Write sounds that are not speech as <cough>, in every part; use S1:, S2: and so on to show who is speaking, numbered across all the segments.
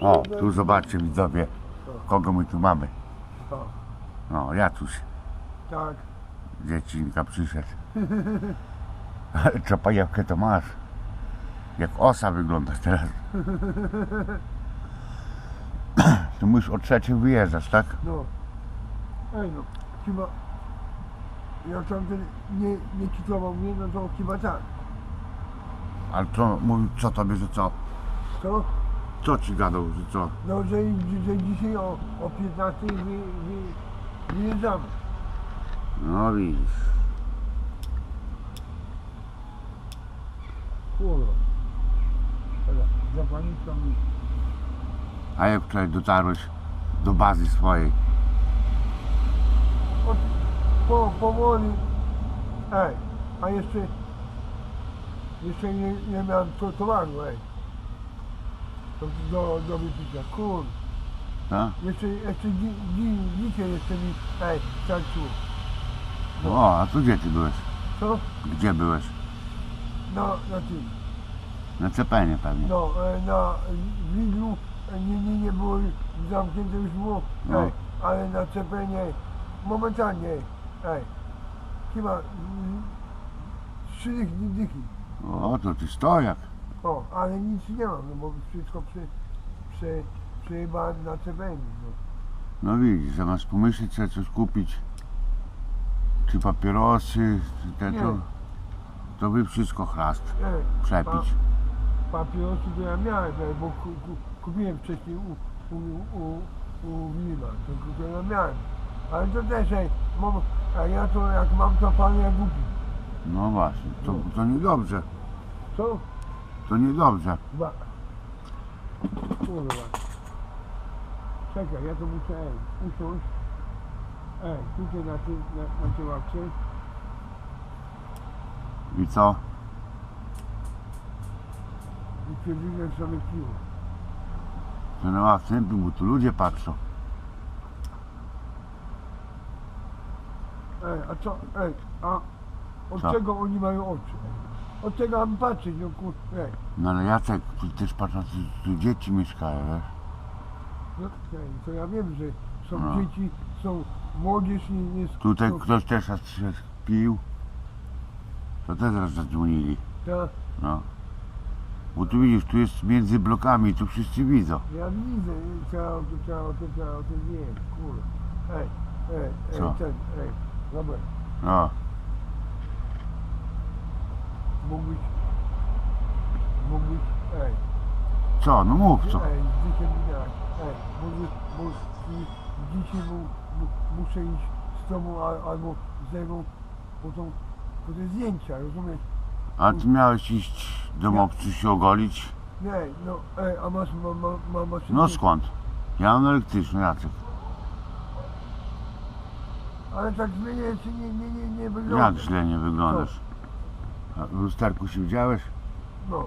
S1: O, tu zobaczcie widzowie, kogo my tu mamy. No, Jacuś,
S2: Tak.
S1: dziecinka przyszedł. <laughs> Ale czapajewkę to masz. Jak osa wyglądasz teraz. <clears throat> Tu musisz o trzeciej wyjeżdżać, tak?
S2: No. Ej no, chyba... Jak tamten nie, nie kitował mnie, no to chyba tak.
S1: Ale co, mówił, co tobie, że co?
S2: Co?
S1: Co ci gadał, że co?
S2: No, że, że dzisiaj o, o 15 wy, wy, wyjeżdżamy.
S1: No widzisz.
S2: Kurwa. Dobra, zapalniczka mi.
S1: A jak wczoraj dotarłeś do bazy swojej?
S2: Od, po, powoli. Ej, a jeszcze... Jeszcze nie, nie miałem to, towaru, ej. To do, do wypicia, kur.
S1: Tak?
S2: Jeszcze, jeszcze dzi, dzi, dzisiaj jeszcze mi, ej, starczyło.
S1: O, a tu gdzie ty byłeś?
S2: Co?
S1: Gdzie byłeś?
S2: Na, na tym.
S1: Na Cepenie pewnie.
S2: No, e, na Lidlu e, nie, nie, nie było zamknięte już było,
S1: No.
S2: ej, ale na Cepenie momentalnie, ej, chyba mm, trzy dychy, dychy.
S1: O, to ty stojak.
S2: O, ale nic nie mam, no bo wszystko prze, prze, przejebałem na Cepenie. No.
S1: No widzisz, zamiast pomyśleć sobie coś kupić, czy papierosy, czy te, to,
S2: Nie.
S1: to by wszystko chrast
S2: Ej,
S1: przepić.
S2: papierosy to ja miałem, ej, bo ku, ku, kupiłem wcześniej u, u, u, u Wilma, to, to ja miałem. Ale to też, ej, mam, a ja to jak mam to pan jak głupi.
S1: No właśnie, to, to niedobrze,
S2: Co?
S1: to niedobrze.
S2: Ba. Kurwa. Czekaj, ja to muszę, ej, usiąść. Ej, tutaj na tym, na, na tej.
S1: I co?
S2: I przewinę sobie piwo.
S1: To na ławce, bo tu ludzie patrzą.
S2: Ej, a co, ej, a od
S1: Co?
S2: czego oni mają oczy? Od czego mam patrzeć, no kur... Ej,
S1: No ale Jacek, tu też patrz, tu, tu dzieci mieszkają, wiesz?
S2: no, to ja wiem, że są
S1: No.
S2: dzieci, są młodzież, nie, nie
S1: Tutaj
S2: są,
S1: ktoś też raz przyszedł, pił. To też raz zadzwonili,
S2: ta,
S1: no. Bo tu widzisz, tu jest między blokami, tu wszyscy widzą.
S2: Ja widzę, trzeba o tym, trzeba o tym, trzeba o tym wiem, kurwa. Ej, ej, ej,
S1: Co?
S2: ten, ej, Robert,
S1: No,
S2: mógłbyś, mógłbyś, ej,
S1: co, no mów co.
S2: ej, dzisiaj mi dać, ej, bo i dzisiaj mu, mu, muszę iść z tobą a, albo z Ewą po, tą, po te zdjęcia, rozumiesz?
S1: A ty miałeś iść do mopcy się ogolić?
S2: Nie, no, ej, a masz, ma, ma, ma maszynę?
S1: No skąd? Ja mam elektryczny, Jacek.
S2: Ale tak zmienię, czy nie, nie, nie, nie wygląda.
S1: Jak źle nie wyglądasz. A w lusterku się widziałeś?
S2: No,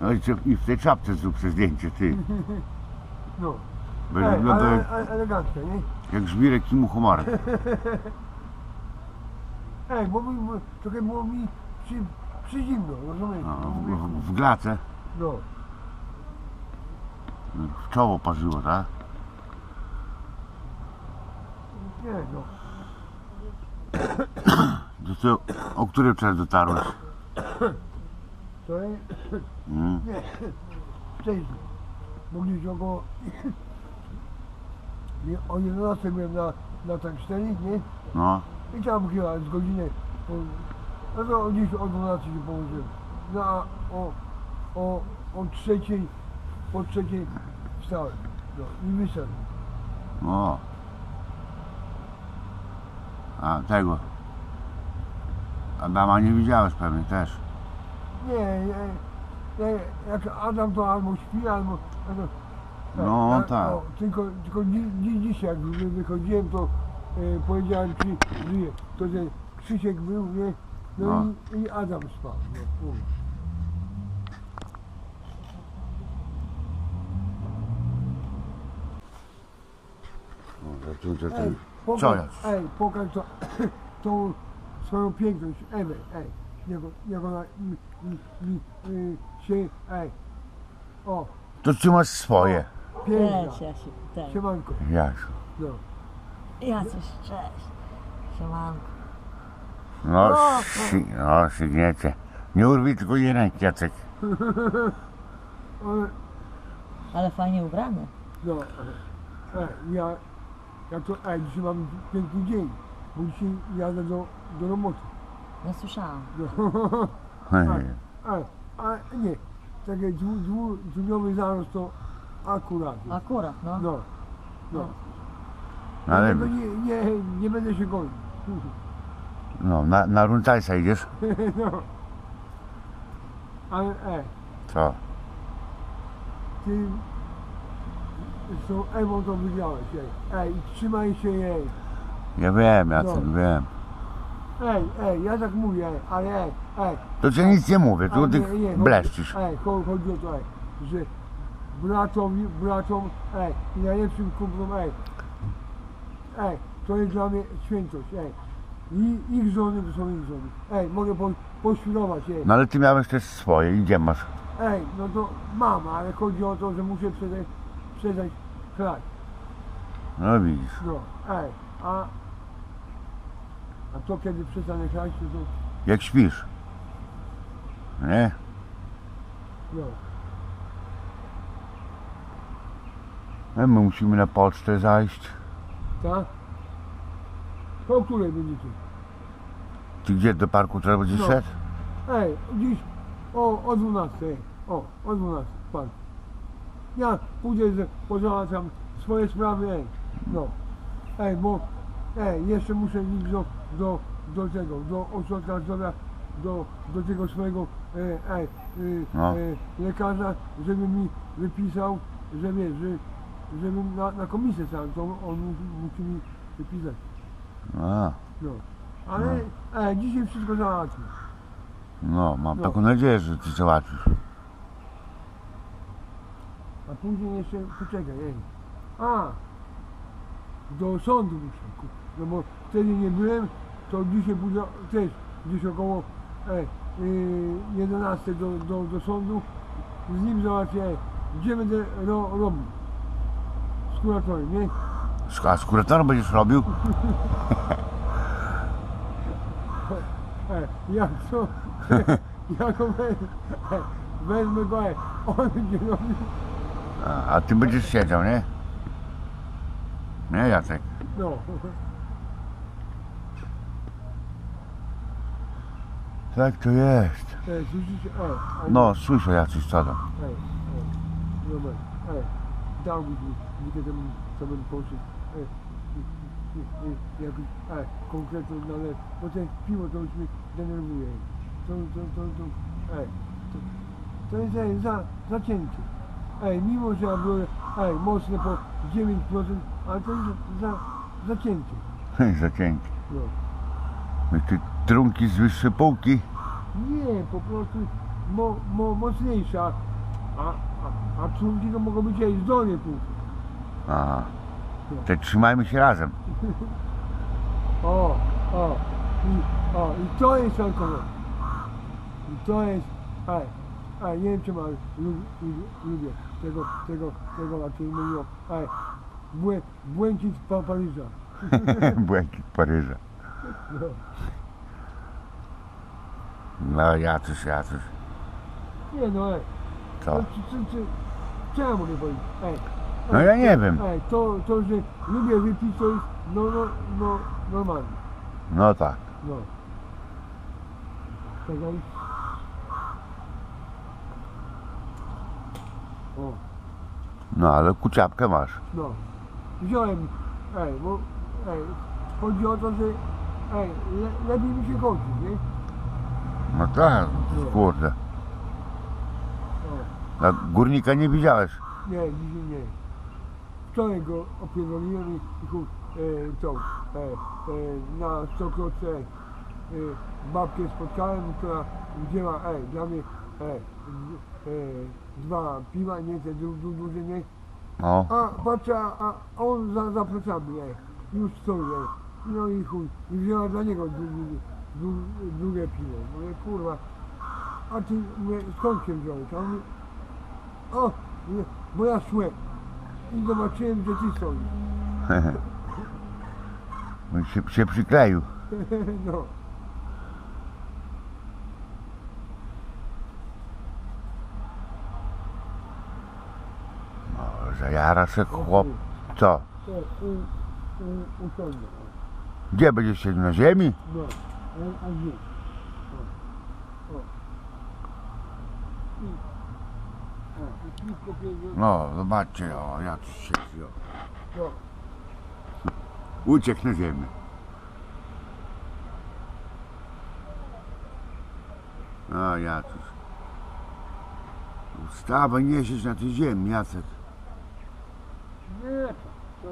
S1: No i, co- i w tej czapce zrób sobie zdjęcie, ty.
S2: no.
S1: Będzie
S2: Ej,
S1: wyglądał
S2: ale,
S1: jak,
S2: ale elegancko, nie?
S1: jak żwirek i muchomorek. <laughs>
S2: Ej, bo mi, bo trochę było mi przy, przy zimno, rozumiesz?
S1: No,
S2: Mówię,
S1: w, w glace
S2: No,
S1: w czoło parzyło, tak?
S2: nie no.
S1: To co, o której wczoraj dotarłeś? Mm.
S2: nie, wcześniej. Mogliśmy około, nie, o 11 byłem na, na tak 4, nie?
S1: No,
S2: I tam chyba z godziny, po, no to gdzieś o 12 się położyłem. No a o, o, o trzeciej, po trzeciej wstałem. No i wyszedłem.
S1: o. A tego. Adama nie widziałeś pewnie też.
S2: Nie, nie, nie, jak Adam to albo śpi, albo... albo
S1: No,
S2: ja-
S1: tak.
S2: o, tylko tylko dzi, dzi, dzisiaj jak wy- wychodziłem, to e, powiedziałem ci, żyje. To ten Krzysiek był, nie? No,
S1: No.
S2: I, i Adam spał. No, kurwa.
S1: To, to, to,
S2: Ej,
S1: Co
S2: pokaż,
S1: jest?
S2: ej, pokaż to, <coughs> tą swoją piękność, Ewę, ej. Jak, jak ona się, ej, O,
S1: To ty masz swoje.
S2: piękna.
S3: Cześć, Jasiu. Cześć.
S2: Siemanko.
S1: Jasiu.
S2: No.
S3: Ja coś, cześć. Siemanko.
S1: No, si, no, sygniecie. Nie urwij tylko ręki, Jacek. <laughs>
S2: Ale,
S3: Ale fajnie ubrany.
S2: no, e, ja, ja to, e, dzisiaj mam piękny dzień, bo dzisiaj jadę do, do roboty.
S3: No słyszałam.
S2: No. <laughs>
S1: Hej.
S2: A, a nie, taki dwu, dwu, dwudniowy zarost to akurat.
S3: Akurat, no.
S2: No, no.
S1: Ale,
S2: Dlatego nie, nie, nie będę się gonił.
S1: no, na, na Runtajsa idziesz? <laughs>
S2: No. Ale e,
S1: Co?
S2: ty z tą Ewą to wygrałeś, ej. Ej, trzymaj się jej.
S1: Ja wiem, Jacek,
S2: No.
S1: wiem.
S2: Ej, ej, ja tak mówię, ej, ale ej, ej.
S1: To cię nic nie mówię, tu ty bleszczysz.
S2: Ej, chodzi, chodzi o to, ej, że bratom, bratom, ej, i najlepszym kumplom, ej, ej, to jest dla mnie świętość, ej. I ich żony to są ich żony. Ej, mogę po, poświrować, ej.
S1: No ale ty miałeś też swoje i gdzie masz?
S2: Ej, no to mam, ale chodzi o to, że muszę sprzedać, sprzedać chleb.
S1: No widzisz.
S2: No, ej, a, a to kiedy przestanę chlać, to, to
S1: Jak śpisz? Nie?
S2: no,
S1: No, my musimy na pocztę zajść.
S2: tak? To o której będziecie?
S1: Ty gdzie do parku teraz będziesz
S2: No.
S1: szedł?
S2: Ej, dziś o, o 12, ej, o, o 12, pan. Ja pójdę, z- pozałatwiam swoje sprawy, ej, no. Ej, bo, ej, jeszcze muszę iść do, do, do tego, do ośrodka zdrowia, do, do tego swojego, e, ej, y,
S1: No.
S2: e, lekarza, żeby mi wypisał, że wiesz, że, żebym na, na komisję sam, to on musi, musi mi wypisać,
S1: A,
S2: no. Ale, ej, dzisiaj wszystko załatwię.
S1: no, mam
S2: No.
S1: taką nadzieję, że ty załatwisz.
S2: A później jeszcze, poczekaj, ej. A, do sądu muszę, ku- no bo wtedy nie byłem, to dzisiaj pójdę też gdzieś około ej, yy, 11 do, do, do sądu, z nim załatwię, gdzie będę ro, robił. Z kuratorem, nie?
S1: A z kuratorem będziesz robił?
S2: Jak co, <laughs> jak go wezmę, wezmę go, ej, on będzie robił,
S1: A, a ty będziesz siedział, nie? Nie, Jacek.
S2: no.
S1: Tak to jest.
S2: Ej, słyszycie, ej, a nie-
S1: No, słyszę Jacyś co tam.
S2: Ej, ej, Robert, ej, dałbyś mi, mi temu, co bym poszedł, ej, i, i, i, jakoś, ej, konkretną nalew, bo te piwo to już mnie denerwuje. To, to, to, to, ej, to, to jest, ej, za, za cienkie. Ej, mimo, że ja biorę, ej, mocne po 9%, ale to jest za, za cienkie,
S1: Za cienki.
S2: no.
S1: No Ty trunki z wyższej półki.
S2: Nie, po prostu mo, mo, mocniejsza, a, a, a trunki to mogą być, z dolnej półki.
S1: Aha. To trzymajmy się razem. <laughs>
S2: O, o, i, o, i to jest alkohol. I to jest, ej, ej, nie wiem czy ma, lub, lub, lubię tego, tego, tego, jak się mówiło, ej, błę, błękit pa, Paryża. <laughs> <laughs>
S1: Błękit Paryża.
S2: No,
S1: No, Jacyś, Jacyś.
S2: nie no, ej,
S1: Co?
S2: no, czy, czy, czy, ja mogę powiedzieć, ej.
S1: No
S2: ej,
S1: ja nie wiem.
S2: Ej, to, to, że lubię wypić, to jest, no, no, no, normalnie,
S1: No tak.
S2: no. Czekaj. O.
S1: No, ale kuciapkę masz.
S2: No, wziąłem, ej, bo, ej, chodzi o to, że, ej, le, lepiej mi się chodzi, nie?
S1: No tak, kurde. A górnika nie widziałeś.
S2: nie, dzisiaj nie. Wczoraj go opierdoliłem i, chuj, e, tą, e, e, na Stokrotce, e, babkę spotkałem, która wzięła, ej, dla mnie, d- e, dwa piwa, nie te du, du, duże, nie?
S1: No,
S2: A patrzę, a, on za, za plecami, już stoi, ej. No i chuj, i wzięła dla niego dru, dru, dru, drugie piwo. Mówię, kurwa, a ty, mówię, skąd się wziąłeś? A on mówi, o, nie, bo ja szłem i zobaczyłem, że ty stoisz. <laughs>
S1: On się, się przykleił. <laughs>
S2: no.
S1: No, zajara się chłop. Co?
S2: To u, u.
S1: Gdzie będziesz siedział na ziemi?
S2: No, a, a gdzie? O, o. I, o, i piwko pięknie.
S1: No, zobaczcie, o, jak tu siedzi, o.
S2: No,
S1: Uciekł na ziemię. O, Jacuś. Wstawaj, nie siedź na tej ziemi, Jacek.
S2: nie, to,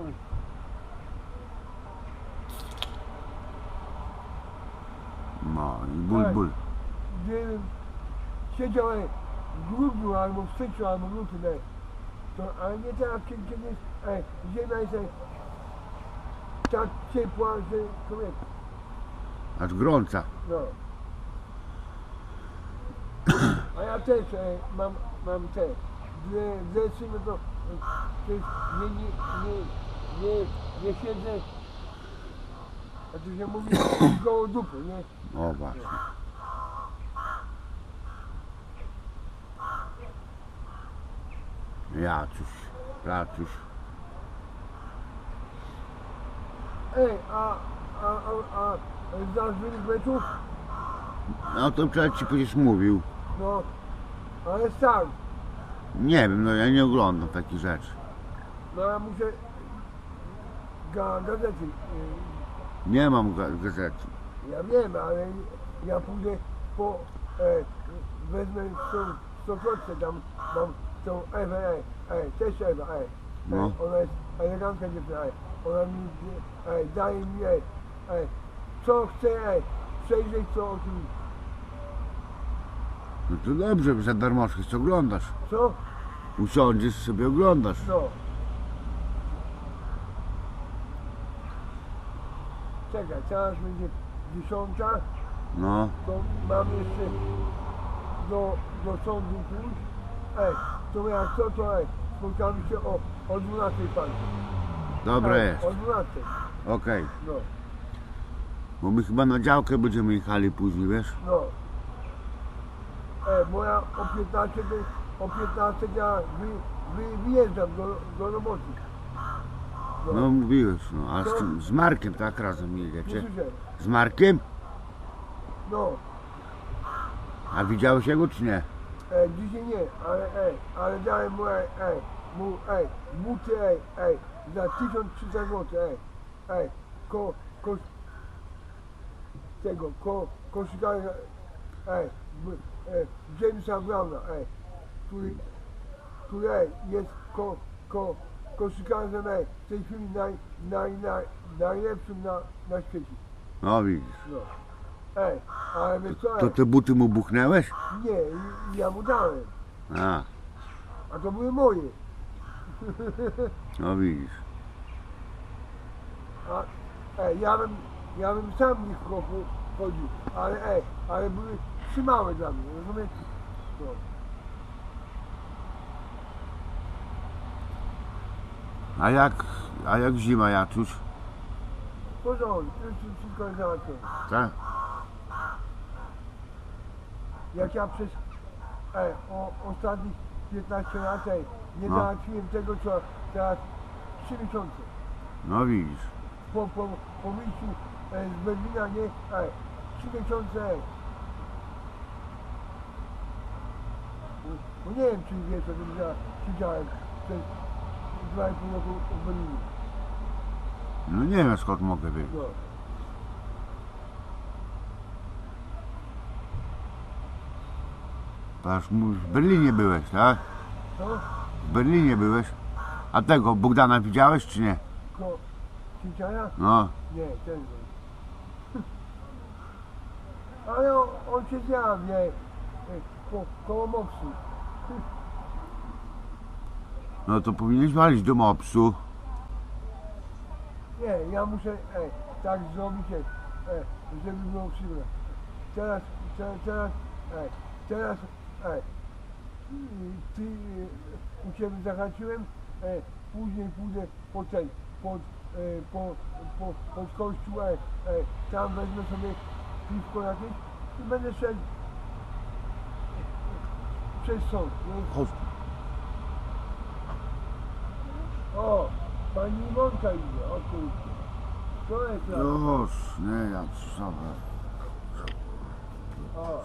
S1: No, i ból, ból.
S2: gdybym siedział ej, w grudniu albo w styczniu albo w lutym, ej, to, ale nie teraz, kiedy, kiedy ej, ziemia jest ej, tak ciepła, że człowiek,
S1: Aż gorąca.
S2: no. A ja też ej, mam, mam te dwie rzeczy, no to, ej, to jest, nie, nie, nie, nie, nie siedzę, a tu się mówi koło dupy, nie?
S1: O, właśnie. Jacuś, Jacuś.
S2: Ej, a, a, a, a znasz wynik meczów?
S1: No to wczoraj ci przecież mówił.
S2: No, ale sam.
S1: Nie wiem, no ja nie oglądam takich rzeczy.
S2: No ja muszę ga, gazety. y,
S1: Nie mam ga- gazety.
S2: Ja wiem, ale ja pójdę po e, wezmę tą stokrotce tam mam tą Ewę, ej, ej, też Ewa, ej.
S1: No.
S2: Ej, ona jest elegancka dziewczyna, ej. Ona mi ej, daje mi ej, ej, co chce, ej, przejrzeć co oczywiście.
S1: No to dobrze, za darmo co oglądasz.
S2: Co?
S1: Usiądziesz sobie oglądasz.
S2: No. Czekaj, teraz będzie dziesiąta,
S1: No,
S2: to mam jeszcze do, do sądu pójść. Ej, to jak co, to ej, spotkamy się o, o 12 pani.
S1: dobre jest.
S2: O 12,
S1: Okej.
S2: no,
S1: Bo my chyba na działkę będziemy jechali później, wiesz?
S2: no. Ej, bo ja o 15, do- o 15 ja wy, wy, wyjeżdżam do, do roboty.
S1: No mówiłeś, no. A z, z Markiem tak razem jedziecie? Z Markiem?
S2: No.
S1: A widziałeś jego czy nie?
S2: Ej, dzisiaj nie, ale ej, ale dałem mu ej, ej, mu ej, buty ej, ej, za 1300 zł, ej, ej, ko, ko, tego, ko, koszykarza, ej, b, ej, Jamesa Browna, ej, który, który ej, jest ko, ko, koszykarzem, w tej chwili naj, naj, naj, najlepszym na, na świecie,
S1: No widzisz.
S2: no. Ej, ale wiesz co,
S1: To
S2: ej,
S1: te buty mu buchnęłeś?
S2: nie, ja mu dałem.
S1: A,
S2: A to były moje.
S1: no widzisz.
S2: A, ej, ja bym, ja bym sam w nich chodził, ale ej, ale były trzymałe dla mnie, rozumiesz? No.
S1: A jak, a jak zima, Jacuś?
S2: W porządku, już wszystko jest załatwione.
S1: Tak?
S2: Jak ja przez ej, o, ostatnich 15 lat ej, nie
S1: No.
S2: załatwiłem tego, co teraz 3 miesiące.
S1: No widzisz.
S2: Po, po, po wyjściu ej, z Berlina, nie, ej, 3 miesiące. Bo nie wiem, czy wiesz, o tym, że ja siedziałem przez 2,5 roku Berlinie.
S1: No nie wiem skąd mogę wiedzieć.
S2: No.
S1: Mu- w Berlinie byłeś, tak?
S2: Co?
S1: W Berlinie byłeś. A tego Bogdana widziałeś czy nie?
S2: Ko... Cinciania?
S1: No,
S2: Nie, ten nie. Ale on, on ej, ej, ko, koło Mopsu.
S1: No to powinieneś walić do mopsu.
S2: Nie, ja muszę ej, tak zrobić, ej, żeby było przyjemne. Teraz, teraz, teraz, ej, teraz, ej, ty, e, u Ciebie zahaczyłem, e, później pójdę po ten, pod, e, po, po, pod kościół, e, e, tam wezmę sobie piwko jakieś i będę szedł przez sąd. nie? O, pani Iwonka idzie, o kurczę. Jest raz.
S1: Już, nie, ja sobie.
S2: O,